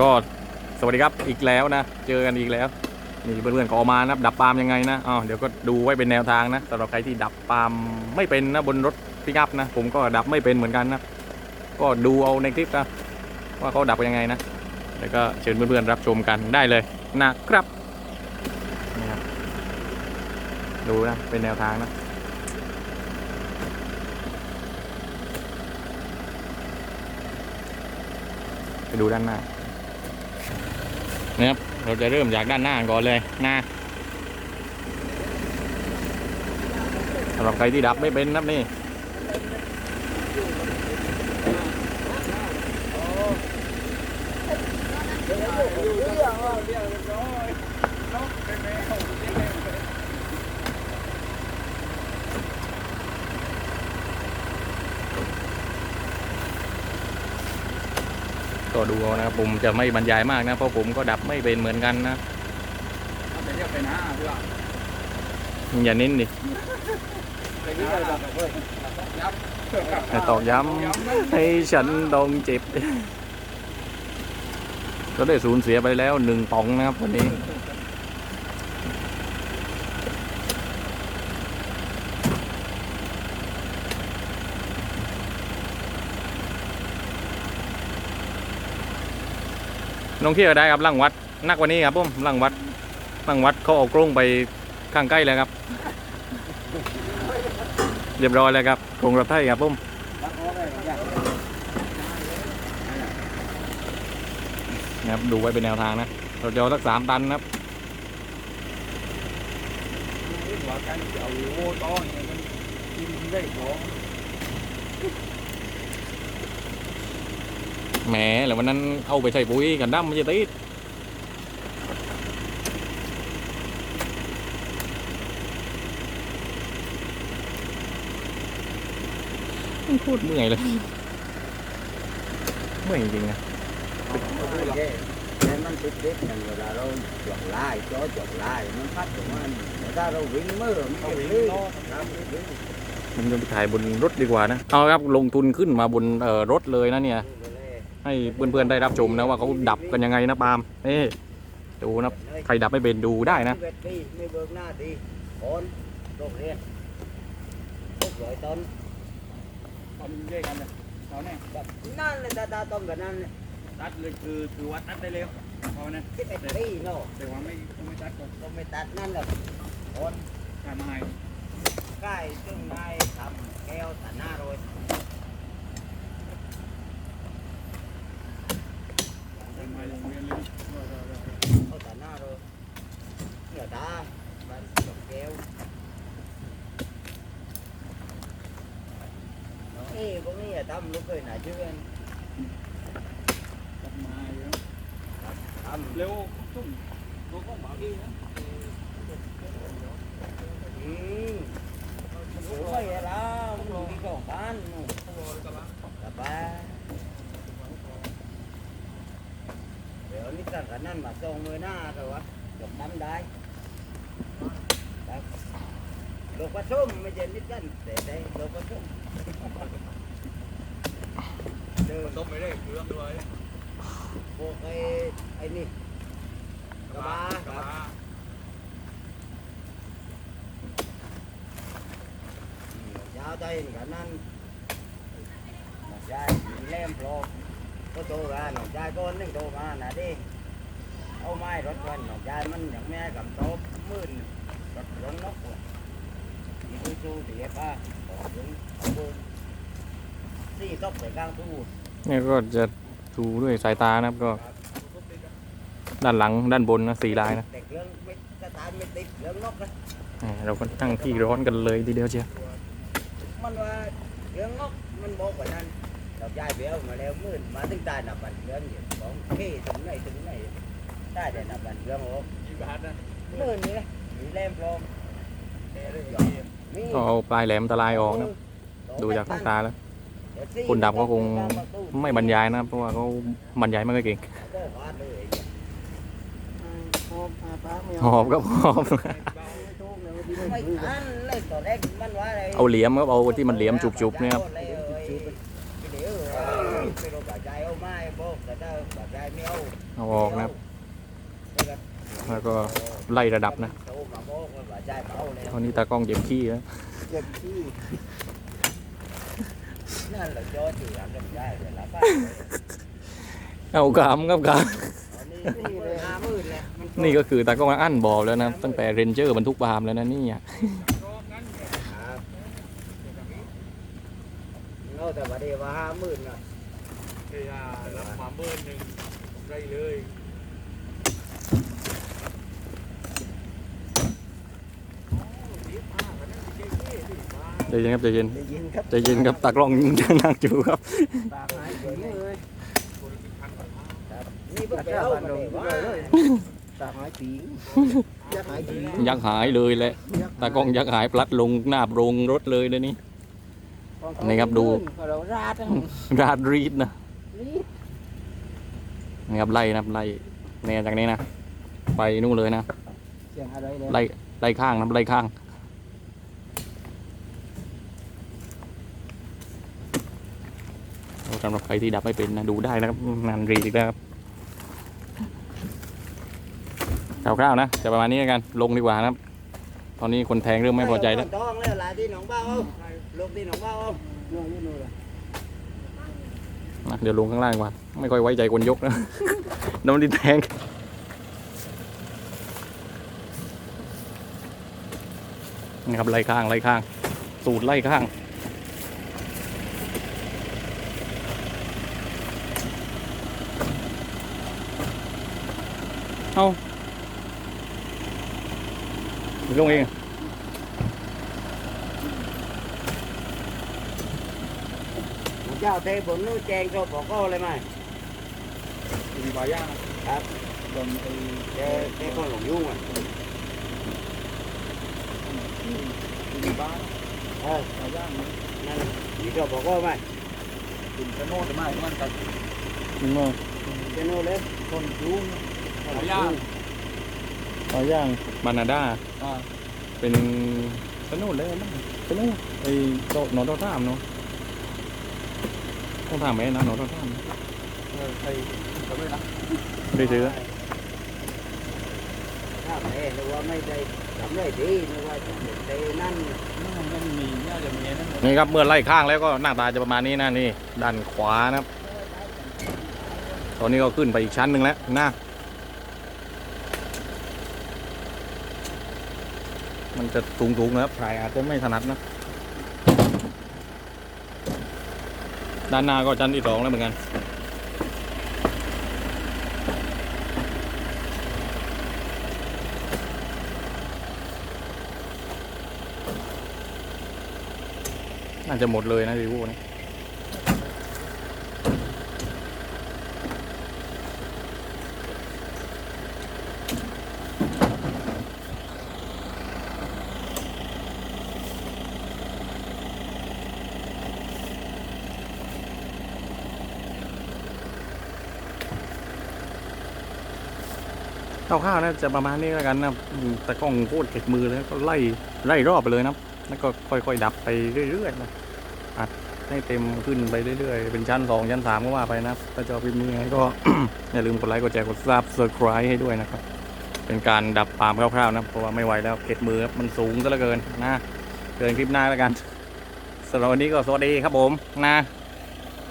ก็สวัสดีครับอีกแล้วนะ เจอกันอีกแล้วนี่เพื่อนๆก็ออกมานะดับปาล์มยังไงนะอ๋อเดี๋ยวก็ดูไว้เป็นแนวทางนะสำหรับใครที่ดับปาล์มไม่เป็นนะบนรถปิกอัพนะ ผมก็ดับไม่เป็นเหมือนกันนะ ก็ดูเอาในคลิปนะว่าเขาดับยังไงนะแล้วก็เชิญเพื่อนๆรับชมกันได้เลยนะครับนี่ครับดูนะเป็นแนวทางนะไปดูด้านหน้า นะครับ เราจะเริ่มจากด้านหน้าก่อนเลยนะสำหรับใครที่ดับไม่เป็นนะครับนี่ก็ ดูเอานะครับผมจะไม่บรรยายมากนะ เพราะผมก็ดับไม่เป็นเหมือนกันนะจะเรียกไปนะเพื่ออย่าเน้นดิไปนี่เลยแบบเฮ้ยยับแต่ตอกย้ำให้ฉันต้องเจ็บ ก็ได้สูญเสียไปแล้วหนึ่งปองนะครับวันนี้ น้องเที่ยวได้ครับลังวัดนักวันนี้ครับผมลังวัดลังวัดเขาเออกกรงไปข้างใกล้แล้วครับ เรียบร้อยแล้วครับกรงรับไทยครับผมนะครับดูไว้เป็นแนวทางนะเราจะเอาสักสามตันนะครับว่าการจะเอาโอ้ต้อนมันกินได้ของ แหมแล้ววันนั้นเอาไปใส่ปุ๋ยกันดั้มมันจะติดมันโคตรเมื่อยเลยเมื่อยจริงนะมันติดเด็กนั่นเวลาเราจอดลายจอจอดลายมันพัดของมันถ้าเราวิ่งมือมันวิ่งล้อครับวิ่งมันจะไปถ่ายบนรถดีกว่านะ เอาครับลงทุนขึ้นมาบนรถเลยนะเนี่ย ให้เพื่อนๆได้รับชมนะว่าเขาดับกันยังไงนะปาล์มนี่ดูนะใครดับไม่เป็นดูได้นะไม่เบิกหน้าดีคนโรงเรียนทุกร้อยต้นทำเย่กันเลยเขาเนี่ยนั่นเลยตาตาต้มกับนั่นเลยตัดเลยคือคือว่าตัดได้เร็วเขาเนี่ยที่เป็นปีเนาะแต่ว่าไม่ไม่ตัดก่อนก็ไม่ตัดนั่นหรอกคนทำไมใกล้ซึ่งนายทำแก้วตาหน้าโรย ทำไมโรงเรียนเลยเขาตาหน้าโรยเหนือตาบ้านจบแก้วเอ้พวกนี้ทำลูกเคยหนาเชื่อน ทำไม ทำ เร็วตุ้มเขาก็บอกดีนะ อืมโอ้ยแล้วมันอยู่ที่ของบ้านนู่นกลับบ้านเดี๋ยว นี้สั่งกันนั่นมาส่งมือหน้าแต่ว่าจบน้ำได้ครับลูกผสมไม่ใช่นิดกันแต่ได้ลูกผสมเดินต้มไม่ได้เครื่องด้วยพวกไอ้ไอ้นี่กระบะครับยาวใจกันนั่นหนองชายเล่มโปรก็โตกันหนองชายก้อนนึงโตมาน่ะดิ เอาไม้รถวันหนองชายมันอย่างแม่กับโตมื่นรถรถนกว่ะอีกูจูเสียป้าขอถึงเอบอร์สี่ตกใส่กลางตู้นี่ก็จะดูด้วยสายตานะครับก็ ด้านหลังด้านบนนะสี่ลายนะเรื่องไม่สตาร์ทไม่ติดเรื่องนกนะเราก็ตั้งที่ร้อนกันเลยทีเดียวเชียวมันว่าเรื่องนกมันบอกว่านั้นดอกยายเบี้ยวมาแล้วมื่นมาถึงใต้นับบันเรื่องอยู่ของขี้ถึงไหนถึงไหน ได้แต่นับบันเครื่องโอ้ยี่บาทนะมื่นนี่เลยมีแรมพร้อมแกเลยมีก็เอาปลายแหลมตะลายออกนะดูจากสายตาแล้วคนดับก็คงไม่บรรยายนะเพราะว่าเขาบรรยายไม่ค่อยเก่งหอบก็หอบไม่ทันเลยตอนแรกมันว่าอะไรเอาเหลี่ยมครับเอาที่มันเหลี่ยมจุบๆเนี่ยครับเดี๋ยวไปโดนบาดใจเอาไม้บอกแต่ถ้าบาดใจไม่เอาเอาออกนะครับ แล้วก็แล้วก็ไล่ระดับนะโตมาบอกว่าจ่ายเบาแล้วตอนนี้ตากล้องเจ็บขี้แล้วเจ็บที่นั่นแหละยอดที่หลังกันได้เวลาป้าเอากามครับกามอันนี้นี่เลยห้าหมื่นเลยมันี่ก็คือตากล้องอั้นบอกแล้วนะ ตั้งแต่เรนเจอร์บรรทุกปาล์มแล้วนะนี่อะครับเอาแต่ว่าเดี๋ยวว่าห้าหมื่นน่ะเฮียรับมาเบอร์หนึ่งได้เลย ใจเย็นครับใจเย็นได้ยินครับใจเย็นครับตากล้องนั่งอยู่ครับตาหายถึงเลยครับนี่เพิ่งไปเอามาเลยว่าตาหายปีจะหายจริงยักษ์หายเลยแหละตากล้องยักษ์หายพลัดลงหน้าโรงรถเลยเลยนี่นี่ครับดูเราราดราดรีดนะรีดนี่ครับไล่นะครับไล่เนี่ยจากนี้นะไปนู่นเลยนะเสียงอะไรเลยไล่ไล่ข้างนะไล่ข้าง สำหรับใครที่ดับไม่เป็นนะดูได้นะครับนานรีดอีกแล้วครับคร่าวๆนะจะประมาณนี้แล้วกันลงดีกว่านะครับ ตอนนี้คนแทงเริ่มไม่พอใจแล้วต้องแล้วหลายที่หนองเบ้าเอาลูกที่หนองเบ้าเอานู่นนี่นู่นเลยนะเดี๋ยวลงข้างล่างดีกว่าไม่ค่อยไว้ใจคนยกนะน้ำมันดินแทงนี่ครับไล่ข้างไล่ข้าง สูตรไล่ข้าง เอาลงเองเจ้าเทผลนู้นแจงตัวบอกก็เลยไหมมีบาย่างครับโดนไอ้เจ้เจ้คนหลงยุ่งอะมีบ้านเออบาย่างมันนั่นมีตัวบอกก็ไหมกินกระโนดไม่มันตัดเจ้าโน่เลยคนยุ่ง บาย่างปลาย่างบานาด้าอ่าเป็นสนุนเลยมั้งสนุนไอ้โตหนอนโตท่ามเนาะต้องถามไหมนะหนอนโตท่ามเออใครก็ไม่นะได้ซื้อถ้าแม่นึกว่าไม่ได้ทำได้ดีนึกว่าจะเตนั่นมันไม่มีน่าจะมีนั่นนี่ครับเมื่อไล่ข้างแล้วก็หน้าตาจะประมาณนี้นะนี่ด้านขวานะครับ ตอนนี้ก็ขึ้นไปอีกชั้นหนึ่งแล้วนะ มันจะสูงๆนะครับถ่ายอาจจะไม่ถนัดนะ ด้านหน้าก็ชั้นที่สองแล้วเหมือนกัน น่าจะหมดเลยนะรีวิวน ร่าวๆนะจะประมาณนี้แล้วกันนะแต่กล้องโคตรเก็บมือเลยก็ไล่ไล่รอบไปเลยนะแล้วก็ค่อยๆดับไปเรื่อยๆนะให้เต็มขึ้นไปเรื่อยๆ เป็นชั้นสองชั้นสามก็ว่าไปนะถ้าจะเอาไปมีไงก็อย่าลืมกดไลค์กดแชร์กดซับสไครต์ให้ด้วยนะครับ เป็นการดับปามคร่าวๆนะเพราะว่าไม่ไหวแล้วเก็ดมือมันสูงซะเหลือเกินนะเกินคลิปหน้าแล้วกันสำหรับวันนี้ก็สวัสดีครับผมนะ